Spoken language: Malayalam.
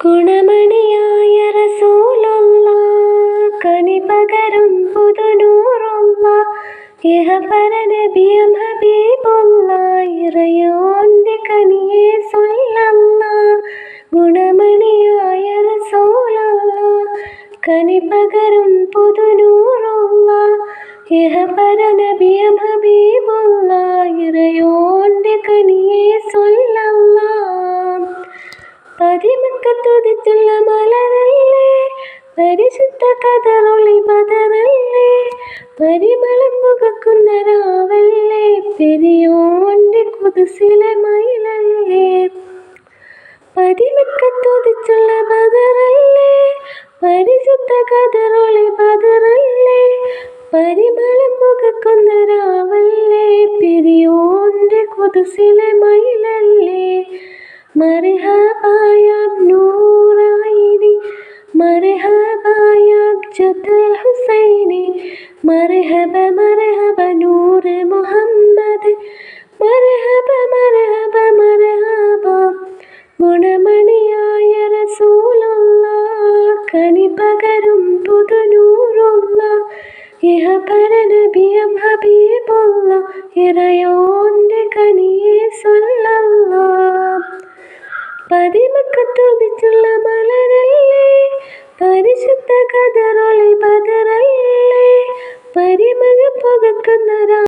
ഗുണമണിയായ റസൂലുള്ള കനി പകരും പുതുനൂറുള്ള ഇഹപര നബിയം ഹബീബുള്ള ഇറയോന്റെ കനിയെ സൊല്ലല്ല ഗുണമണിയായ റസൂലുള്ള കനി പകരും പുതുനൂറുള്ള ഇഹപര നബിയം ഹബീബുള്ള പരിശുദ്ധ കഥറൊളി മതറല്ലേ പരിമളം മുഖക്കുന്ന രാവല്ലേ? പെരിയോണ്ടി കുതിസിലെ മയിലല്ലേ? പരിമക്കത്തൊതിച്ചുള്ള മതറല്ലേ പരിശുദ്ധ കഥറൊളി മതറല്ലേ പരിമളം മുഖക്കുന്ന രാവല്ലേ? പെരിയോണ്ടി കുതിസിലെ മയിലല്ലേ? മറിഹായ നൂറായി മറിഹ ഗുണമണിയായ റസൂലുള്ള പകരും പുതുനൂറുള്ള ഇഹപര മലരല്ലേ പരിശുദ്ധ കഥ പതറല്ലേ പരിമഴ പുകക്കുന്ന